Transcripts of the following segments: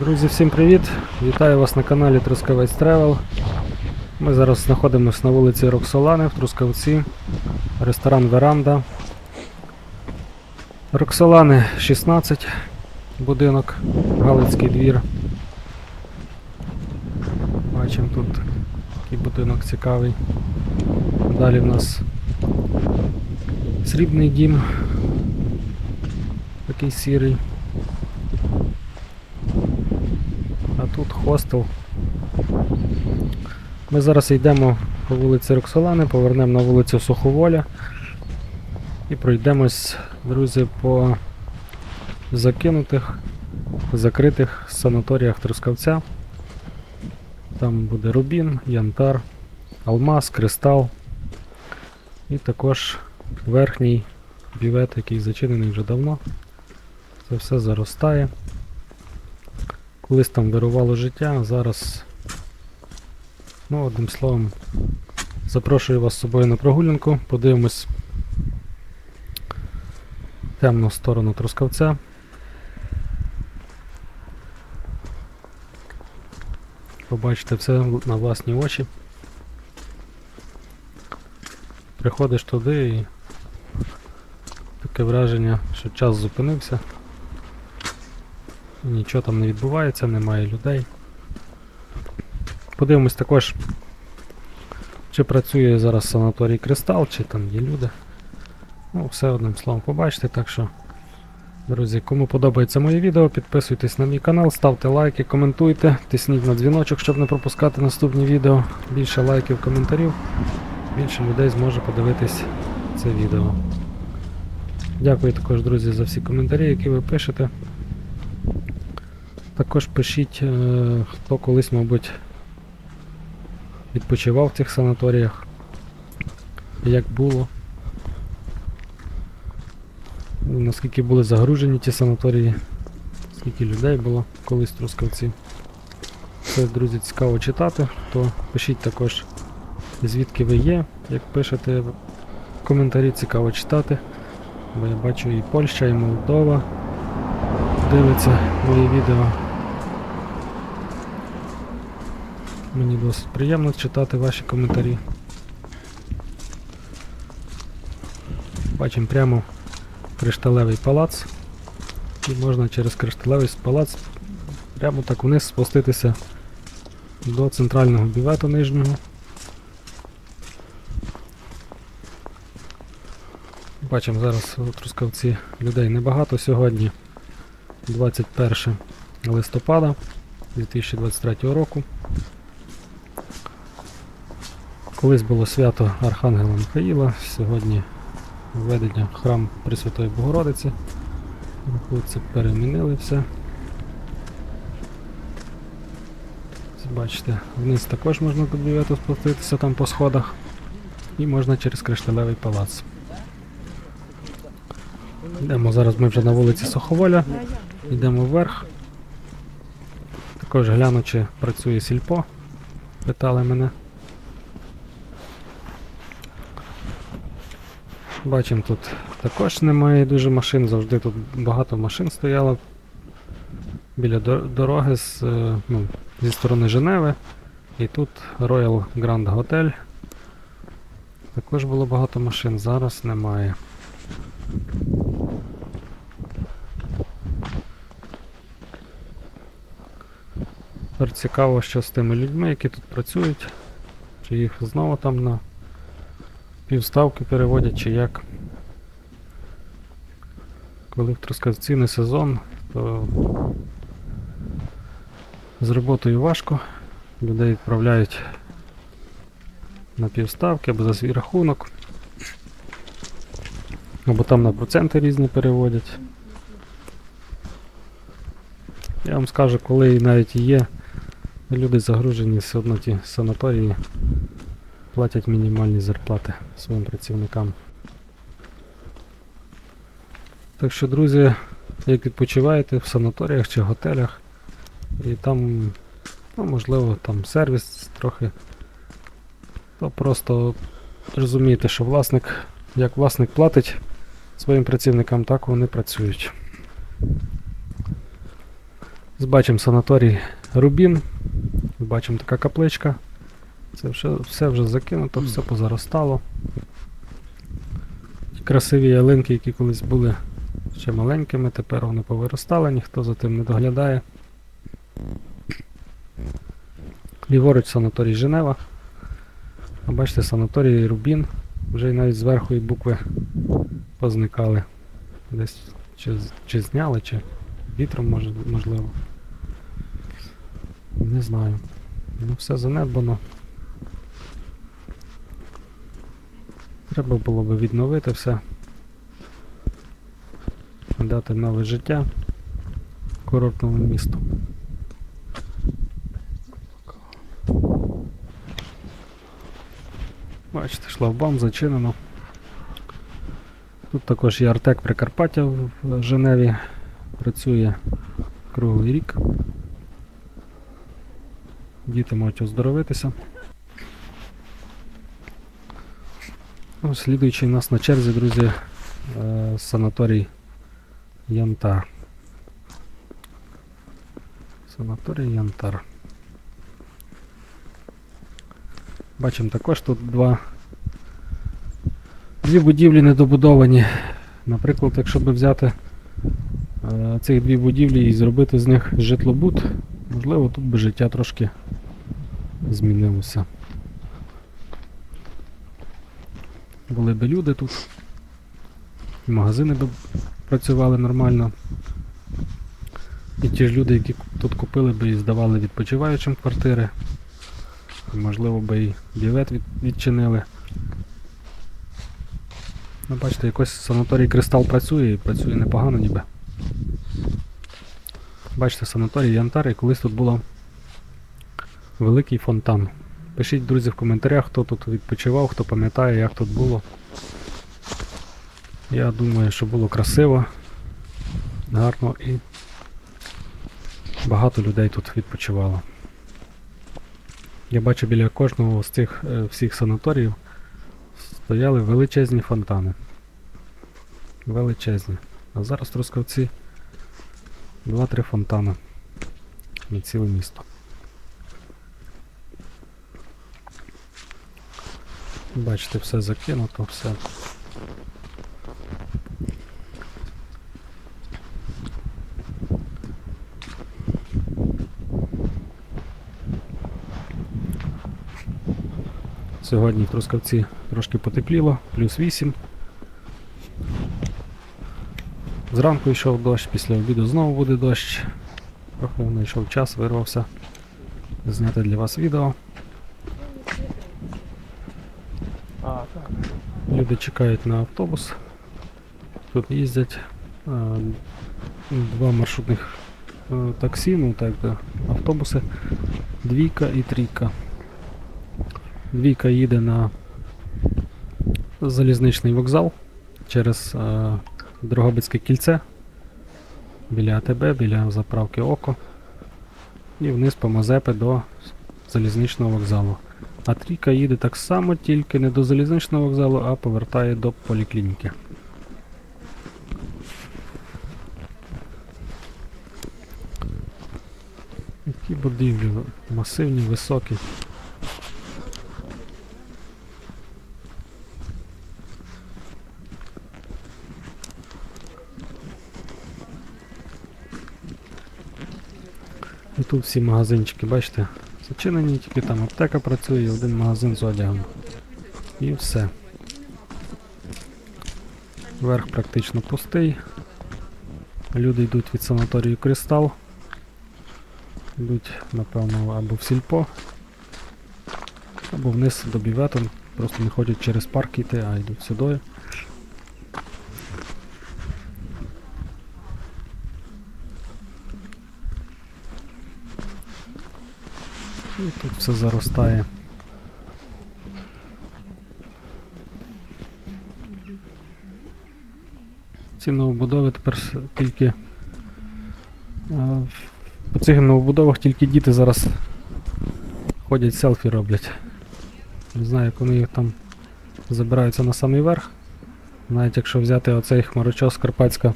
Друзі, всім привіт! Вітаю вас на каналі Трускавець Тревел. Ми зараз знаходимося на вулиці Роксолани в Трускавці. Ресторан Веранда. Роксолани 16, будинок, Галицький двір. Бачимо тут такий будинок цікавий. Далі в нас срібний дім. Такий сірий. А тут хостел. Ми зараз йдемо по вулиці Роксолани, повернемо на вулицю Суховоля і пройдемось, друзі, по закинутих, закритих санаторіях Трускавця. Там буде Рубін, Янтар, Алмаз, Кристал і також верхній бювет, який зачинений вже давно. Це все заростає. Колись там вирувало життя, зараз, ну, одним словом, запрошую вас з собою на прогулянку, подивимось темну сторону Трускавця. Побачите все на власні очі. Приходиш туди і таке враження, що час зупинився. Нічого там не відбувається, немає людей. Подивимось також, чи працює зараз санаторій Кристал, чи там є люди. Ну, все одним словом побачите, так що, друзі, кому подобається моє відео, підписуйтесь на мій канал, ставте лайки, коментуйте, тисніть на дзвіночок, щоб не пропускати наступні відео. Більше лайків, коментарів, більше людей зможе подивитись це відео. Дякую також, друзі, за всі коментарі, які ви пишете. Також пишіть, е, хто колись, мабуть, відпочивав в цих санаторіях, як було. Наскільки були загружені ті санаторії, скільки людей було колись Трускавці. Це, друзі, цікаво читати, то пишіть також, звідки ви є, як пишете в коментарі, цікаво читати. Бо я бачу і Польща, і Молдова дивиться мої відео. Мені досить приємно читати ваші коментарі. Бачимо прямо кришталевий палац. І можна через кришталевий палац прямо так вниз спуститися до центрального бювету нижнього. Бачимо зараз у Трускавці людей небагато сьогодні. 21 листопада 2023 року. Колись було свято Архангела Михаїла, сьогодні введення храм Пресвятої Богородиці. Хлопці перемінили все. Бачите, вниз також можна до бювету спуститися там по сходах. І можна через кришталевий палац. Йдемо зараз ми вже на вулиці Суховоля. Йдемо вверх. Також гляну, чи працює сільпо. Питали мене. Бачимо, тут також немає дуже машин, завжди тут багато машин стояло біля дороги з, е, ну, зі сторони Женеви. І тут Royal Grand Hotel. Також було багато машин, зараз немає. Тепер цікаво, що з тими людьми, які тут працюють, чи їх знову там на півставки переводять, чи як. Коли в Трускавці сезон, то з роботою важко. Людей відправляють на півставки або за свій рахунок. Або там на проценти різні переводять. Я вам скажу, коли навіть є люди загружені, все одно ті санаторії платять мінімальні зарплати своїм працівникам. Так що, друзі, як відпочиваєте в санаторіях чи готелях, і там, ну, можливо, там сервіс трохи, то просто розумієте, що власник, як власник платить своїм працівникам, так вони працюють. Бачимо санаторій Рубін. Бачимо така капличка. Це все, все вже закинуто, все позаростало. Красиві ялинки, які колись були ще маленькими, тепер вони повиростали, ніхто за тим не доглядає. Ліворуч санаторій Женева. А бачите, санаторій Рубін. Вже й навіть зверху і букви позникали. Десь чи, чи зняли, чи вітром може, можливо. Не знаю. Ну все занедбано. Треба було би відновити все. Дати нове життя курортному місту. Бачите, шлагбаум зачинено. Тут також є Артек Прикарпаття в Женеві. Працює круглий рік. Діти можуть оздоровитися. Ну, Слідуючий у нас на черзі, друзі, е, санаторій Янтар. Санаторій Янтар. Бачимо також тут два. Дві будівлі недобудовані. Наприклад, якщо б взяти е, цих дві будівлі і зробити з них житлобут, можливо, тут би життя трошки змінилося. Були би люди тут, і магазини б працювали нормально. І ті ж люди, які тут купили би і здавали відпочиваючим квартири, і, можливо би і бівет від, відчинили. Ну, бачите, якось санаторій Кристал працює і працює непогано ніби. Бачите, санаторій Янтар, і колись тут було великий фонтан. Пишіть, друзі, в коментарях, хто тут відпочивав, хто пам'ятає, як тут було. Я думаю, що було красиво, гарно і багато людей тут відпочивало. Я бачу біля кожного з цих е, всіх санаторіїв стояли величезні фонтани. Величезні. А зараз в Трускавці 2-3 фонтани на ціле місто. Бачите, все закинуто, все. Сьогодні в Трускавці трошки потепліло, плюс 8. Зранку йшов дощ, після обіду знову буде дощ. Трохи знайшов час, вирвався зняти для вас відео. А, так. Люди чекають на автобус. Тут їздять е, два маршрутних е, таксі, ну так, е, автобуси. Двійка і трійка. Двійка їде на залізничний вокзал через е, Дрогобицьке кільце біля АТБ, біля заправки Око. І вниз по Мазепи до залізничного вокзалу. А трійка їде так само, тільки не до залізничного вокзалу, а повертає до поліклініки. Які будівлі масивні, високі. І тут всі магазинчики, бачите, зачинені, тільки там аптека працює і один магазин з одягом. І все. Верх практично пустий. Люди йдуть від санаторію Кристал. Йдуть, напевно, або в сільпо, або вниз до бівету. Просто не ходять через парк йти, а йдуть сюди. І тут все заростає. Ці новобудови тепер тільки. По цих новобудовах тільки діти зараз ходять селфі роблять. Не знаю, як вони їх там забираються на самий верх. Навіть якщо взяти оцей хмарочос Карпатська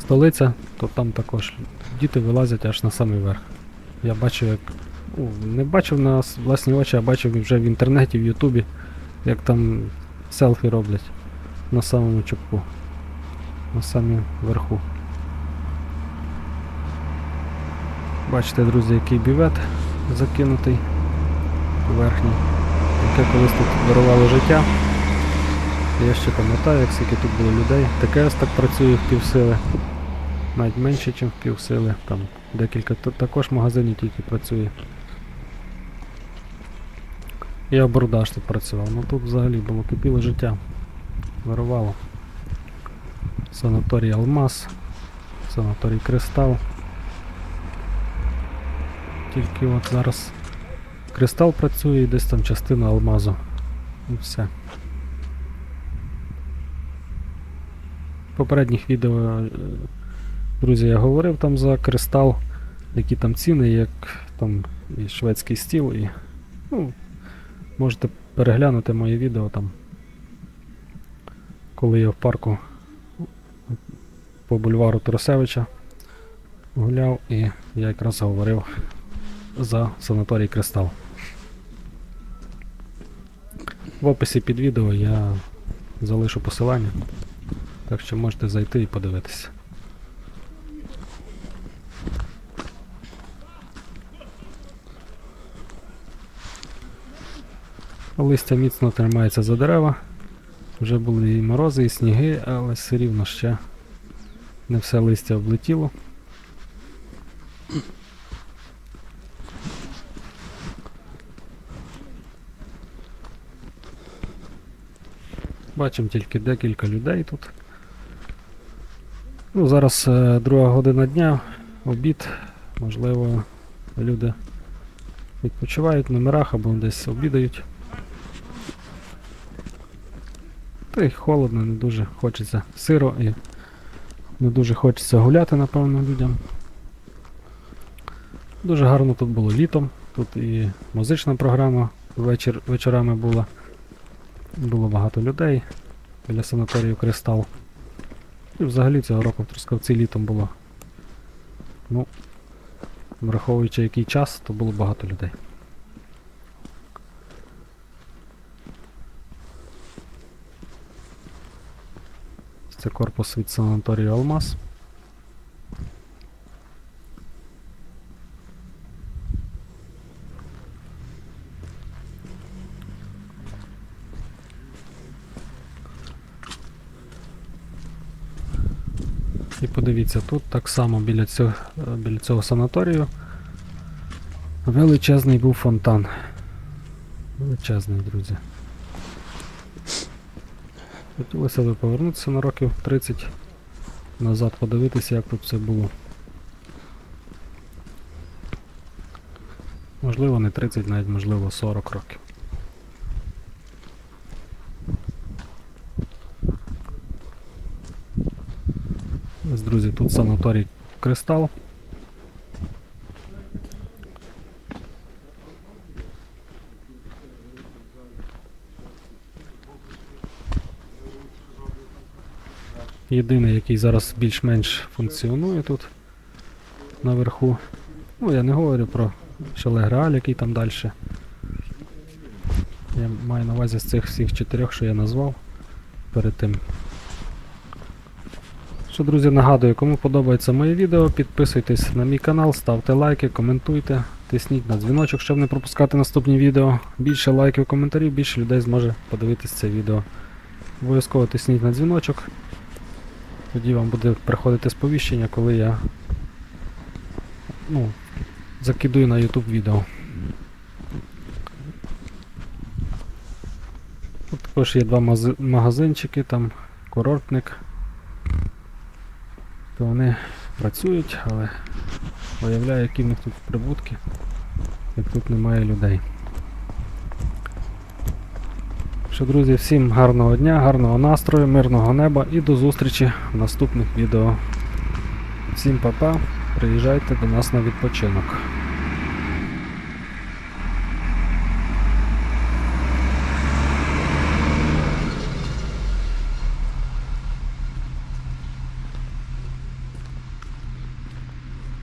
столиця, то там також діти вилазять аж на самий верх. Я бачив, як. Ну, не бачив на власні очі, а бачив вже в інтернеті, в Ютубі, як там селфі роблять на самому чубку. На самому верху. Бачите, друзі, який бівет закинутий верхній, яке колись тут дарувало життя. Я ще пам'ятаю, як скільки тут було людей. Ось так працює в півсили. Навіть менше, ніж в півсили. Там декілька також магазинів тільки працює. Я в Бурдаш тут працював, ну тут взагалі було кипіло життя. Вирувало. Санаторій Алмаз, санаторій Кристал. Тільки от зараз Кристал працює і десь там частина алмазу. І все. В попередніх відео, е, друзі, я говорив там за кристал, які там ціни, як там і шведський стіл, і. Ну, можете переглянути моє відео там. Коли я в парку по бульвару Тарасевича гуляв, і я якраз говорив за санаторій Кристал. В описі під відео я залишу посилання, так що можете зайти і подивитися. Листя міцно тримається за дерева. Вже були і морози, і сніги, але все рівно ще не все листя облетіло. Бачимо тільки декілька людей тут. Ну, зараз е, друга година дня, обід, можливо, люди відпочивають в номерах або десь обідають. Та й холодно, не дуже хочеться сиро і не дуже хочеться гуляти, напевно, людям. Дуже гарно тут було літом. Тут і музична програма вечір, вечорами була. Було багато людей біля санаторію Кристал. І взагалі цього року в Трускавці літом було. Ну, враховуючи який час, то було багато людей. Це корпус від санаторію Алмаз. І подивіться, тут так само біля цього, біля цього санаторію величезний був фонтан. Величезний, друзі. Хотілося б повернутися на років 30 назад, подивитися, як тут все було. Можливо, не 30, навіть можливо 40 років. Ось, друзі, тут санаторій Кристал. Єдиний, який зараз більш-менш функціонує тут наверху. Ну, я не говорю про Шеле Грааль, який там далі. Я маю на увазі з цих всіх чотирьох, що я назвав перед тим. Що, друзі, нагадую, кому подобається моє відео, підписуйтесь на мій канал, ставте лайки, коментуйте, тисніть на дзвіночок, щоб не пропускати наступні відео. Більше лайків, коментарів, більше людей зможе подивитись це відео. Обов'язково тисніть на дзвіночок. Тоді вам буде приходити сповіщення, коли я ну, закидую на YouTube відео. Тут також є два магазинчики, там курортник. То вони працюють, але виявляю, які в них тут прибутки, як тут немає людей. Що, друзі, всім гарного дня, гарного настрою, мирного неба і до зустрічі в наступних відео. Всім па-па, приїжджайте до нас на відпочинок.